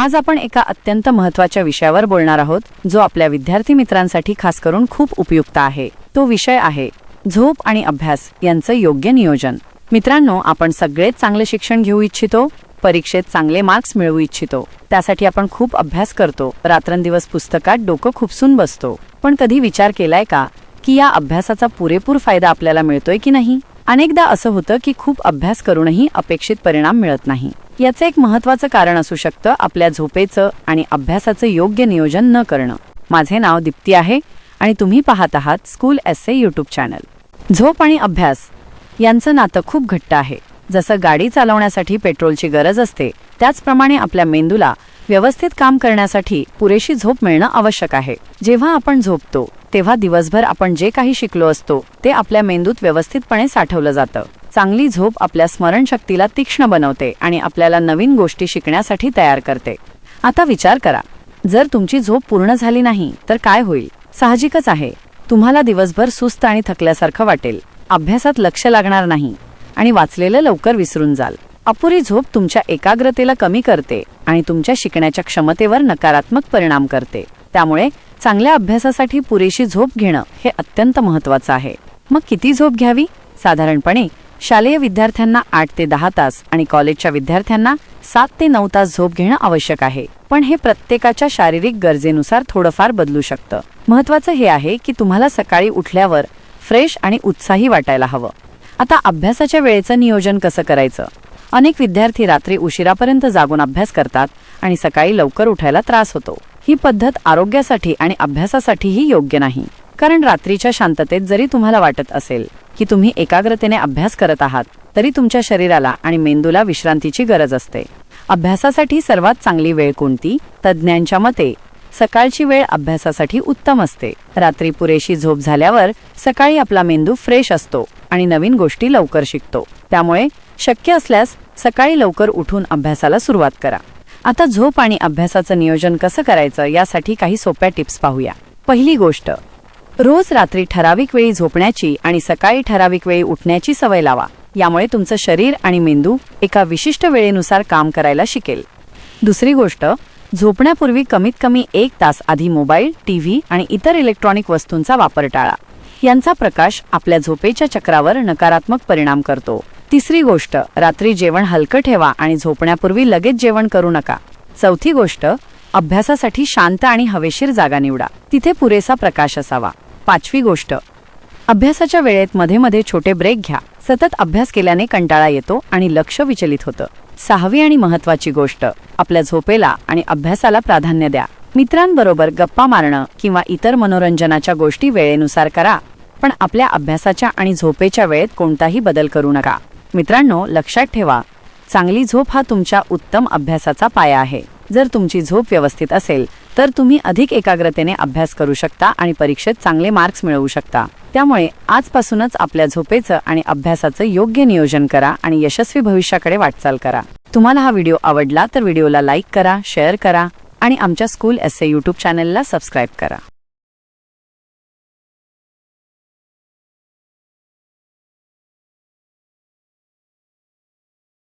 आज आपण एका अत्यंत महत्त्वाच्या विषयावर बोलणार आहोत जो आपल्या विद्यार्थी मित्रांसाठी खास करून खूप उपयुक्त आहे. तो विषय आहे झोप आणि अभ्यास यांचं योग्य नियोजन. मित्रांनो आपण सगळेच चांगले शिक्षण घेऊ इच्छितो परीक्षेत चांगले मार्क्स मिळवू इच्छितो. त्यासाठी आपण खूप अभ्यास करतो रात्रंदिवस पुस्तकात डोकं खुपसून बसतो. पण कधी विचार केलाय का की या अभ्यासाचा पुरेपूर फायदा आपल्याला मिळतोय की नाही? अनेकदा असं होतं की खूप अभ्यास करूनही अपेक्षित परिणाम मिळत नाही. याचं एक महत्त्वाचं कारण असू शकतं आपल्या झोपेचं आणि अभ्यासाचं योग्य नियोजन न करणं. माझे नाव दीप्ती आहे आणि तुम्ही पाहत आहात school S A YouTube channel. झोप आणि अभ्यास यांचं नातं खूप घट्ट आहे. जसं गाडी चालवण्यासाठी पेट्रोलची गरज असते त्याचप्रमाणे आपल्या मेंदूला व्यवस्थित काम करण्यासाठी पुरेशी झोप मिळणं आवश्यक आहे. जेव्हा आपण झोपतो तेव्हा दिवसभर आपण जे काही शिकलो असतो ते आपल्या मेंदूत व्यवस्थितपणे साठवलं जातं. चांगली झोप आपल्या स्मरणशक्तीला तीक्ष्ण बनवते आणि आपल्याला नवीन गोष्टी शिकण्यासाठी तयार करते. आता विचार करा. जर तुमची झोप पूर्ण झाली नाही तर काय होईल? साहजिकच आहे. तुम्हाला दिवसभर सुस्त आणि थकल्यासारखं वाटेल. अभ्यासात लक्ष लागणार नाही आणि वाचलेलं लवकर विसरून जाल. अपुरी झोप तुमच्या एकाग्रतेला कमी करते आणि तुमच्या शिकण्याच्या क्षमतेवर नकारात्मक परिणाम करते. त्यामुळे चांगल्या अभ्यासासाठी पुरेशी झोप घेणं हे अत्यंत महत्वाचं आहे. मग किती झोप घ्यावी? साधारणपणे शालेय विद्यार्थ्यांना आठ ते दहा तास आणि कॉलेजच्या विद्यार्थ्यांना सात ते नऊ तास झोप घेणं आवश्यक आहे. पण हे प्रत्येकाच्या शारीरिक गरजेनुसार थोडंफार बदलू शकतं. महत्वाचं हे आहे की तुम्हाला सकाळी उठल्यावर फ्रेश आणि उत्साही वाटायला हवं. आता अभ्यासाच्या वेळेचं नियोजन कसं करायचं? अनेक विद्यार्थी रात्री उशिरापर्यंत जागून अभ्यास करतात आणि सकाळी लवकर उठायला त्रास होतो. ही पद्धत आरोग्यासाठी आणि अभ्यासासाठीही योग्य नाही. कारण रात्रीच्या शांततेत जरी तुम्हाला वाटत असेल की तुम्ही एकाग्रतेने अभ्यास करत आहात तरी तुमच्या शरीराला आणि मेंदूला विश्रांतीची गरज असते. अभ्यासासाठी सर्वात चांगली वेळ कोणती? तज्ज्ञांच्या मते सकाळची वेळ अभ्यासासाठी उत्तम असते. रात्री पुरेशी झोप झाल्यावर सकाळी आपला मेंदू फ्रेश असतो आणि नवीन गोष्टी लवकर शिकतो. त्यामुळे शक्य असल्यास सकाळी लवकर उठून अभ्यासाला सुरुवात करा. आता झोप आणि अभ्यासाचं नियोजन कसं करायचं यासाठी काही सोप्या टिप्स पाहूया. पहिली गोष्ट रोज रात्री ठराविक वेळी झोपण्याची आणि सकाळी ठराविक वेळी उठण्याची सवय लावा. यामुळे तुमचं शरीर आणि मेंदू एका विशिष्ट वेळेनुसार काम करायला शिकेल. दुसरी गोष्ट झोपण्यापूर्वी कमीत कमी एक तास आधी मोबाईल टीव्ही आणि इतर इलेक्ट्रॉनिक वस्तूंचा वापर टाळा. यांचा प्रकाश आपल्या झोपेच्या चक्रावर नकारात्मक परिणाम करतो. तिसरी गोष्ट रात्री जेवण हलकं ठेवा आणि झोपण्यापूर्वी लगेच जेवण करू नका. चौथी गोष्ट अभ्यासासाठी शांत आणि हवेशीर जागा निवडा. तिथे पुरेसा प्रकाश असावा. पाचवी गोष्ट. अभ्यासाच्या वेळेत मध्ये मध्ये छोटे ब्रेक घ्या. सतत अभ्यास केल्याने कंटाळा येतो आणि लक्ष विचलित होतं. सहावी आणि महत्वाची गोष्ट आपल्या झोपेला आणि अभ्यासाला प्राधान्य द्या. मित्रांबरोबर गप्पा मारणं किंवा इतर मनोरंजनाच्या गोष्टी वेळेनुसार करा पण आपल्या अभ्यासाच्या आणि झोपेच्या वेळेत कोणताही बदल करू नका. मित्रांनो लक्षात ठेवा चांगली झोप हा तुमच्या उत्तम अभ्यासाचा पाया आहे. जर तुमची झोप व्यवस्थित असेल तर तुम्ही अधिक एकाग्रतेने अभ्यास करू शकता आणि परीक्षेत चांगले मार्क्स मिळवू शकता. त्यामुळे आजपासूनच आपल्या झोपेचं आणि अभ्यासाचं योग्य नियोजन करा आणि यशस्वी भविष्याकडे वाटचाल करा. तुम्हाला हा व्हिडिओ आवडला तर व्हिडिओला लाईक करा शेअर करा आणि आमच्या स्कूल एस ए यूट्यूब चॅनलला सबस्क्राईब करा.